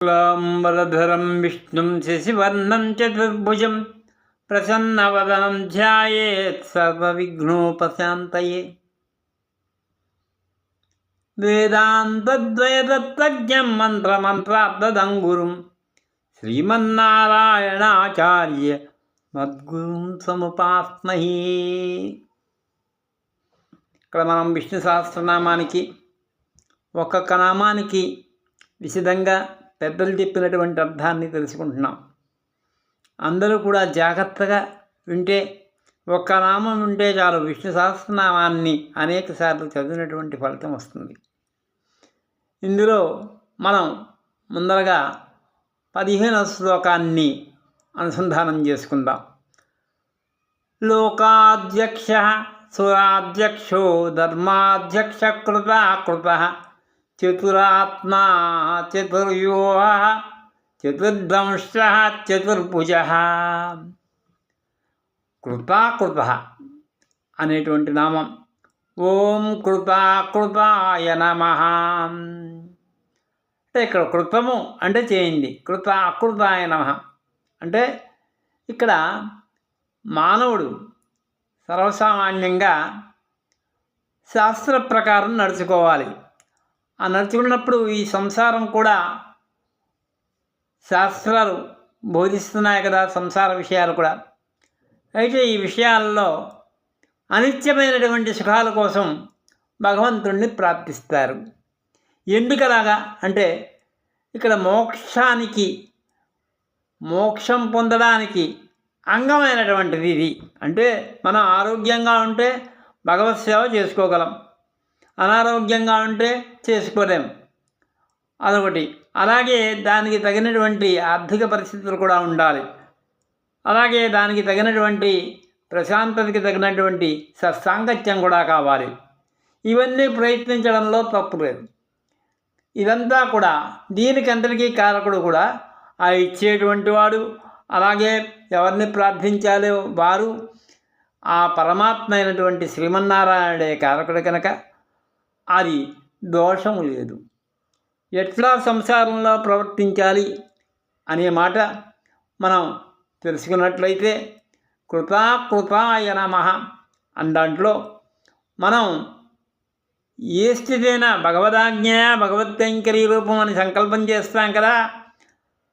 शुक्लाम्बरधरं विष्णुं शशिवर्णं चतुर्भुजं प्रसन्नवदनं ध्यायेत् सर्वविघ्नोपशान्तये वेदान्तद्वयदत्तज्ञं मन्त्रमन्त्राब्ददं गुरुं श्रीमन्नारायणाचार्य మద్గురుం సముపాస్మహి ఇక్కడ మనం విష్ణు సహస్రనామానికి ఒక్కొక్క నామానికి విశదంగా పెద్దలు చెప్పినటువంటి అర్థాన్ని తెలుసుకుంటున్నాం. అందరూ కూడా జాగ్రత్తగా వింటే ఒక్క నామం ఉంటే చాలు విష్ణు సహస్రనామాన్ని అనేక సార్లు చదివినటువంటి ఫలితం వస్తుంది. ఇందులో మనం ముందరగా పదిహేను శ్లోకాన్ని అనుసంధానం చేసుకుందాం. లోకాధ్యక్ష సురాధ్యక్షో ధర్మాధ్యక్ష కృత కృత చతురాత్మా చతుర్యూహ చతుర్దంశ చతుర్భుజ కృతాకృత అనేటువంటి నామం। ఓం కృపాకృపాయ నమ। అంటే ఇక్కడ కృతము అంటే చేయండి. కృప అకృపాయ నమ. అంటే ఇక్కడ మానవుడు సర్వసామాన్యంగా శాస్త్ర ప్రకారం నడుచుకోవాలి. ఆ నడుచుకున్నప్పుడు ఈ సంసారం కూడా శాస్త్రాలు బోధిస్తున్నాయి కదా సంసార విషయాలు కూడా. అయితే ఈ విషయాల్లో అనిత్యమైనటువంటి సుఖాల కోసం భగవంతుణ్ణి ప్రార్థిస్తారు ఎందుకలాగా అంటే ఇక్కడ మోక్షానికి మోక్షం పొందడానికి అంగమైనటువంటిది ఇది. అంటే మనం ఆరోగ్యంగా ఉంటే భగవత్ సేవ చేసుకోగలం. అనారోగ్యంగా ఉంటే చేసుకోలేం. అదొకటి. అలాగే దానికి తగినటువంటి ఆర్థిక పరిస్థితులు కూడా ఉండాలి. అలాగే దానికి తగినటువంటి ప్రశాంతతకి తగినటువంటి సత్సాంగత్యం కూడా కావాలి. ఇవన్నీ ప్రయత్నించడంలో తప్పు లేదు. ఇదంతా కూడా దీనికంతటికీ కారకుడు కూడా ఆ ఇచ్చేటువంటి వాడు. అలాగే ఎవరిని ప్రార్థించాలో వారు ఆ పరమాత్మ అయినటువంటి శ్రీమన్నారాయణుడే కారకుడు కనుక. అది దోషము లేదు. ఎట్లా సంసారంలో ప్రవర్తించాలి అనే మాట మనం తెలుసుకున్నట్లయితే కృతాకృతాయ నమ అందాంట్లో దాంట్లో మనం ఏ స్థితైనా భగవదాజ్ఞ భగవత్కైంకరీ రూపం అని సంకల్పం చేస్తాం కదా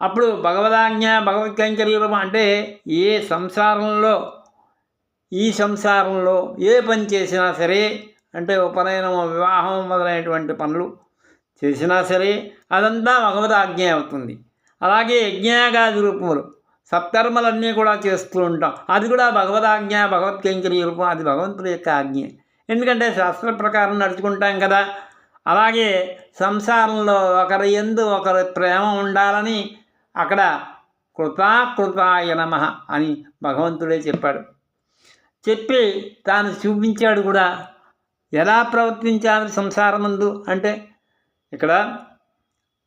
అప్పుడు భగవదాజ్ఞ భగవత్కైంకర్యం అంటే ఏ సంసారంలో ఈ సంసారంలో ఏ పని చేసినా సరే అంటే ఉపనయనము వివాహం మొదలైనటువంటి పనులు చేసినా సరే అదంతా భగవదాజ్ఞ అవుతుంది. అలాగే యజ్ఞాగాది రూపములు సత్కర్మలన్నీ కూడా చేస్తూ ఉంటాం. అది కూడా భగవదాజ్ఞ భగవత్కైంకర్య రూపం అది భగవంతుడి యొక్క ఆజ్ఞ. ఎందుకంటే శాస్త్ర ప్రకారం నడుచుకుంటాం కదా అలాగే సంసారంలో ఒకరి ఎందు ఒకరి ప్రేమ ఉండాలని అక్కడ కృతాకృతాయ నమ అని భగవంతుడే చెప్పాడు. చెప్పి తాను చూపించాడు కూడా ఎలా ప్రవర్తించాలి సంసారమందు అంటే ఇక్కడ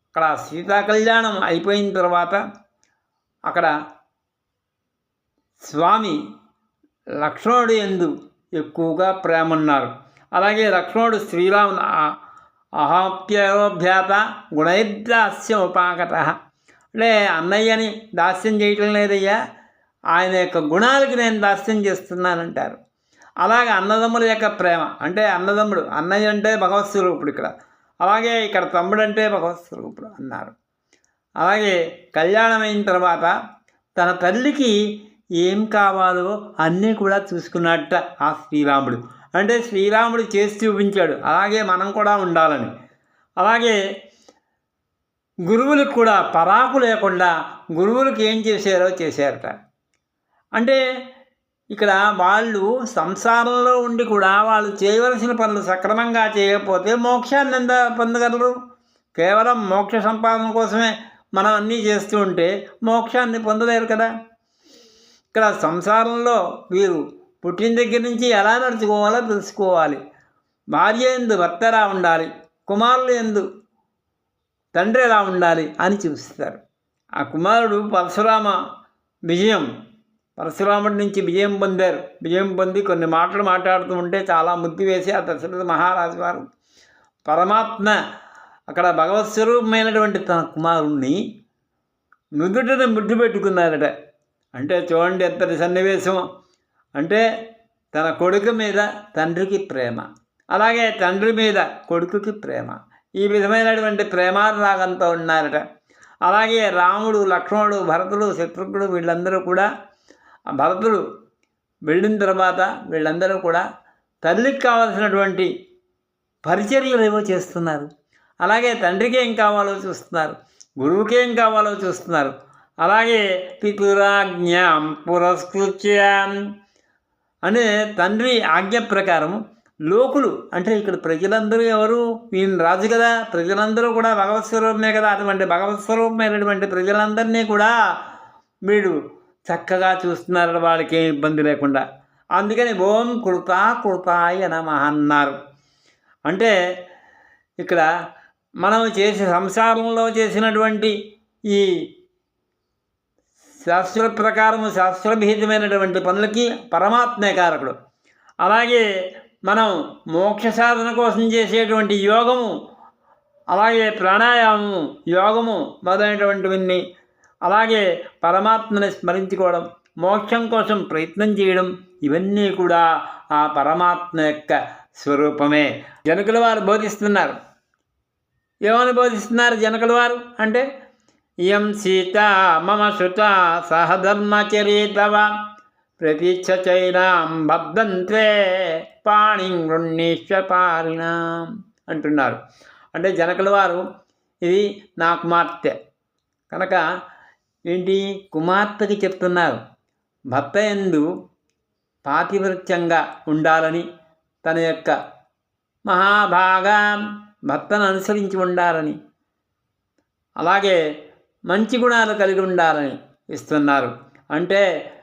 అక్కడ సీతా కళ్యాణం అయిపోయిన తర్వాత అక్కడ స్వామి లక్ష్మణుడు ఎందు ఎక్కువగా ప్రేమ ఉన్నారు అలాగే లక్ష్మణుడు శ్రీరాము అహాప్యోభ్యాత గుణైర్దాస్యం ఉపాగత. అంటే అన్నయ్యని దాస్యం చేయటం లేదయ్యా ఆయన యొక్క గుణాలకి నేను దాస్యం చేస్తున్నానంటారు. అలాగే అన్నదమ్ముల యొక్క ప్రేమ. అంటే అన్నదమ్ముడు అన్నయ్య అంటే భగవత్ స్వరూపుడు ఇక్కడ. అలాగే ఇక్కడ తమ్ముడు అంటే భగవత్ స్వరూపుడు అన్నారు. అలాగే కళ్యాణం అయిన తర్వాత తన తల్లికి ఏం కావాలో అన్నీ కూడా చూసుకున్నట్ట ఆ శ్రీరాముడు. అంటే శ్రీరాముడు చేసి చూపించాడు. అలాగే మనం కూడా ఉండాలని. అలాగే గురువులకు కూడా పరాకు లేకుండా గురువులకు ఏం చేశారో చేశారట. అంటే ఇక్కడ వాళ్ళు సంసారంలో ఉండి కూడా వాళ్ళు చేయవలసిన పనులు సక్రమంగా చేయకపోతే మోక్షాన్ని ఎంత పొందగలరు? కేవలం మోక్ష సంపాదన కోసమే మనం అన్నీ చేస్తూ ఉంటే మోక్షాన్ని పొందలేరు కదా? ఇక్కడ సంసారంలో వీరు పుట్టిన దగ్గర నుంచి ఎలా నడుచుకోవాలో తెలుసుకోవాలి. భార్య ఎందు భర్త ఎలా ఉండాలి? కుమారులు ఎందు తండ్రి ఎలా ఉండాలి అని చూపిస్తారు ఆ కుమారుడు పరశురామ విజయం పరశురాముడి నుంచి విజయం పొందారు. విజయం పొంది కొన్ని మాటలు మాట్లాడుతూ ఉంటే చాలా ముద్దు వేసి ఆ దశరథ మహారాజు వారు పరమాత్మ అక్కడ భగవత్ స్వరూపమైనటువంటి తన కుమారుణ్ణి నుదుటిని ముద్దు పెట్టుకున్నారట. అంటే చూడండి ఎంతటి సన్నివేశం. అంటే తన కొడుకు మీద తండ్రికి ప్రేమ. అలాగే తండ్రి మీద కొడుకుకి ప్రేమ. ఈ విధమైనటువంటి ప్రేమానురాగంతో ఉన్నారట. అలాగే రాముడు లక్ష్మణుడు భరతుడు శత్రుఘ్నుడు వీళ్ళందరూ కూడా భరతుడు వెళ్ళిన తర్వాత వీళ్ళందరూ కూడా తల్లికి కావాల్సినటువంటి పరిచర్యలు ఏవో చేస్తున్నారు. అలాగే తండ్రికి ఏం కావాలో చూస్తున్నారు. గురువుకి ఏం కావాలో చూస్తున్నారు. అలాగే పితురాజ్ఞాం పురస్కృత్య అనే తండ్రి ఆజ్ఞ ప్రకారం లోకులు అంటే ఇక్కడ ప్రజలందరూ ఎవరు? ఈయన రాజు కదా ప్రజలందరూ కూడా భగవత్ స్వరూపమే కదా. అటువంటి భగవత్ స్వరూపమైనటువంటి ప్రజలందరినీ కూడా వీడు చక్కగా చూస్తున్నారు వాళ్ళకి ఏం ఇబ్బంది లేకుండా. అందుకని ఓం కుడుతా కృతాయ నమ అన్నారు. అంటే ఇక్కడ మనం చేసే సంసారంలో చేసినటువంటి ఈ శాస్త్ర ప్రకారము శాస్త్రభీతమైనటువంటి పనులకి పరమాత్మే కారకుడు. అలాగే మనం మోక్ష సాధన కోసం చేసేటువంటి యోగము అలాగే ప్రాణాయామము యోగము మొదలైనటువంటివన్నీ అలాగే పరమాత్మని స్మరించుకోవడం మోక్షం కోసం ప్రయత్నం చేయడం ఇవన్నీ కూడా ఆ పరమాత్మ యొక్క స్వరూపమే. జనకుల వారు బోధిస్తున్నారు. ఏమని బోధిస్తున్నారు జనకుల వారు? అంటే ఇయం సీత మమ సుత సహధర్మచరితవ ప్రతీక్ష చైనాం బద్ధంత్వే పాణి పారిణ అంటున్నారు. అంటే జనకుల వారు ఇది నా కుమార్తె. కనుక ఏంటి? కుమార్తెకి చెప్తున్నారు. భర్త ఎందు పాతివృత్యంగా ఉండాలని తన యొక్క మహాభాగా భర్తను అనుసరించి ఉండాలని అలాగే మంచి గుణాలు కలిగి ఉండాలని ఇస్తున్నారు. అంటే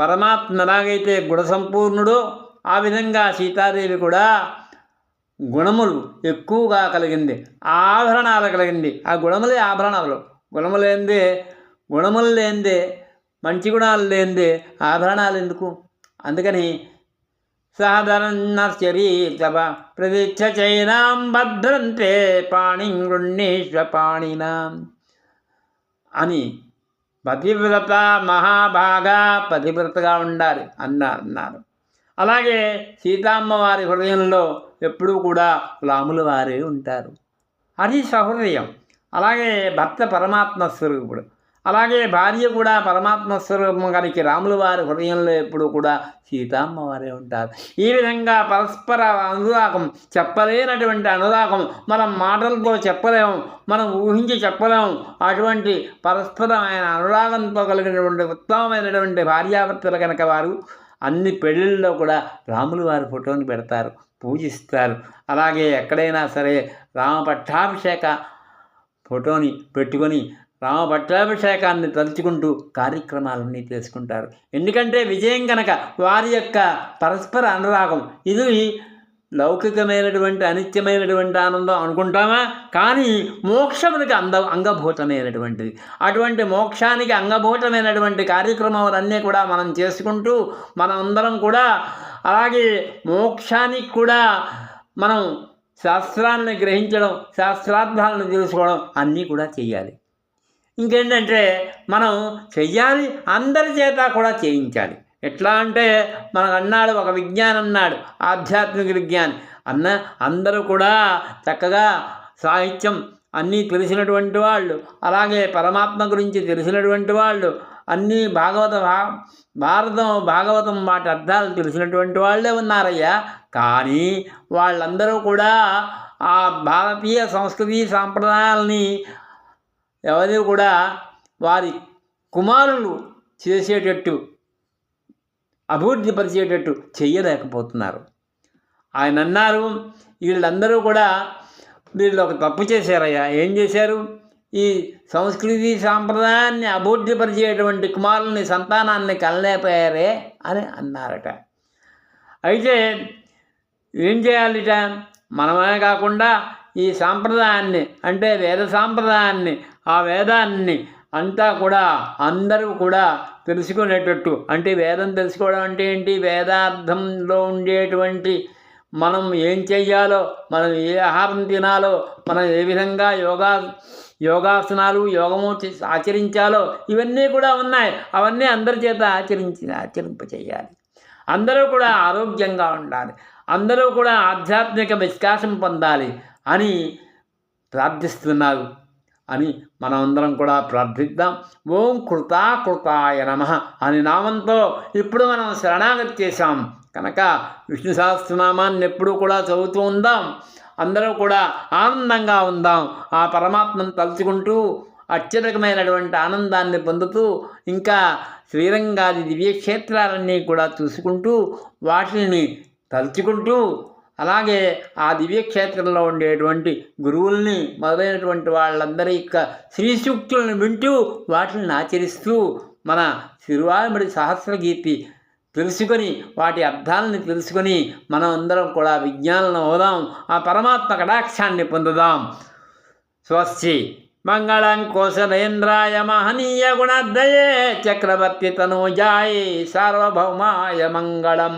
పరమాత్మ ఎలాగైతే గుణసంపూర్ణుడో ఆ విధంగా సీతాదేవి కూడా గుణములు ఎక్కువగా కలిగింది ఆభరణాలు కలిగింది. ఆ గుణములే ఆభరణాలు. గుణములు లేనిదే గుణములు లేనిదే మంచి గుణాలు లేనిదే ఆభరణాలు ఎందుకు? అందుకని సాధారణ శరీరవ ప్రదీక్ష చైనాం భద్రంతే పాణి గృణీష్వ పాణినాం అని పతివ్రత మహాభాగా పతివ్రతగా ఉండాలి అన్నారు అన్నారు. అలాగే సీతామ్మ వారి హృదయంలో ఎప్పుడూ కూడా రాముల వారే ఉంటారు. అది సహృదయం. అలాగే భర్త పరమాత్మ స్వరూపుడు. అలాగే భార్య కూడా పరమాత్మ స్వరూపం కనుక రాముల వారి హృదయంలో ఎప్పుడు కూడా సీతామ్మ వారే ఉంటారు. ఈ విధంగా పరస్పర అనురాగం చెప్పలేనటువంటి అనురాగం మనం మాటలతో చెప్పలేము మనం ఊహించి చెప్పలేము. అటువంటి పరస్పరమైన అనురాగంతో కలిగినటువంటి ఉత్తమమైనటువంటి భార్యాభర్తలు కనుక వారు అన్ని పెళ్ళిళ్ళలో కూడా రాములు వారి ఫోటోని పెడతారు పూజిస్తారు. అలాగే ఎక్కడైనా సరే రామ పట్టాభిషేక ఫోటోని పెట్టుకొని రామ పట్టాభిషేకాన్ని తలుచుకుంటూ కార్యక్రమాలన్నీ చేసుకుంటారు. ఎందుకంటే విజయం కనుక వారి యొక్క పరస్పర అనురాగం ఇది లౌకికమైనటువంటి అనిత్యమైనటువంటి ఆనందం అనుకుంటామా? కానీ మోక్షమునికి అంద అంగభూతమైనటువంటిది. అటువంటి మోక్షానికి అంగభూతమైనటువంటి కార్యక్రమాలన్నీ కూడా మనం చేసుకుంటూ మనమందరం కూడా అలాగే మోక్షానికి కూడా మనం శాస్త్రాన్ని గ్రహించడం శాస్త్రార్థాలను తెలుసుకోవడం అన్నీ కూడా చేయాలి. ఇంకేంటంటే మనం చెయ్యాలి అందరి చేత కూడా చేయించాలి. ఎట్లా అంటే మనకు అన్నాడు ఒక విజ్ఞానం అన్నాడు ఆధ్యాత్మిక విజ్ఞాని. అన్న అందరూ కూడా చక్కగా సాహిత్యం అన్నీ తెలిసినటువంటి వాళ్ళు అలాగే పరమాత్మ గురించి తెలిసినటువంటి వాళ్ళు అన్నీ భాగవత భారతం భాగవతం వాటి అర్థాలు తెలిసినటువంటి వాళ్ళే ఉన్నారయ్యా. కానీ వాళ్ళందరూ కూడా ఆ భారతీయ సంస్కృతి సాంప్రదాయాలని ఎవరు కూడా వారి కుమారులు చేసేటట్టు అభివృద్ధి పరిచేటట్టు చెయ్యలేకపోతున్నారు. ఆయన అన్నారు వీళ్ళందరూ కూడా వీళ్ళు ఒక తప్పు చేశారయ్యా. ఏం చేశారు? ఈ సంస్కృతి సాంప్రదాయాన్ని అభివృద్ధి పరిచేటువంటి కుమారుల్ని సంతానాన్ని కనలేకపోయారే అని అన్నారట. అయితే ఏం చేయాలిట? మనమే కాకుండా ఈ సాంప్రదాయాన్ని అంటే వేద సాంప్రదాయాన్ని ఆ వేదాన్ని అంతా కూడా అందరూ కూడా తెలుసుకునేటట్టు. అంటే వేదం తెలుసుకోవడం అంటే ఏంటి? వేదార్థంలో ఉండేటువంటి మనం ఏం చెయ్యాలో మనం ఏ ఆహారం తినాలో మనం ఏ విధంగా యోగా యోగాసనాలు యోగము ఆచరించాలో ఇవన్నీ కూడా ఉన్నాయి. అవన్నీ అందరి చేత ఆచరించి ఆచరింపచేయాలి. అందరూ కూడా ఆరోగ్యంగా ఉండాలి. అందరూ కూడా ఆధ్యాత్మిక విశ్వాసం పొందాలి. అని ప్రార్థిస్తున్నారు అని మనమందరం కూడా ప్రార్థిద్దాం. ఓం కృతా కృతాయ నమ అని నామంతో ఇప్పుడు మనం శరణాగతి చేశాం. కనుక విష్ణు సహస్రనామాన్ని ఎప్పుడూ కూడా చదువుతూ ఉందాం. అందరూ కూడా ఆనందంగా ఉందాం. ఆ పరమాత్మను తలుచుకుంటూ అత్యధికమైనటువంటి ఆనందాన్ని పొందుతూ ఇంకా శ్రీరంగాది దివ్యక్షేత్రాలన్నీ కూడా చూసుకుంటూ వాటిని తలుచుకుంటూ అలాగే ఆ దివ్యక్షేత్రంలో ఉండేటువంటి గురువుల్ని మొదలైనటువంటి వాళ్ళందరి యొక్క శ్రీ సూక్తులను వింటూ వాటిని ఆచరిస్తూ మన శిరువామిడి సహస్రగీతి తెలుసుకొని వాటి అర్థాలను తెలుసుకొని మనం అందరం కూడా విజ్ఞానం అవుదాం. ఆ పరమాత్మ కటాక్షాన్ని పొందుదాం. స్వస్తి మంగళం కోసలేంద్రాయ మహనీయ గుణద్దయే చక్రవర్తి తనూజాయ సార్వభౌమాయ మంగళం.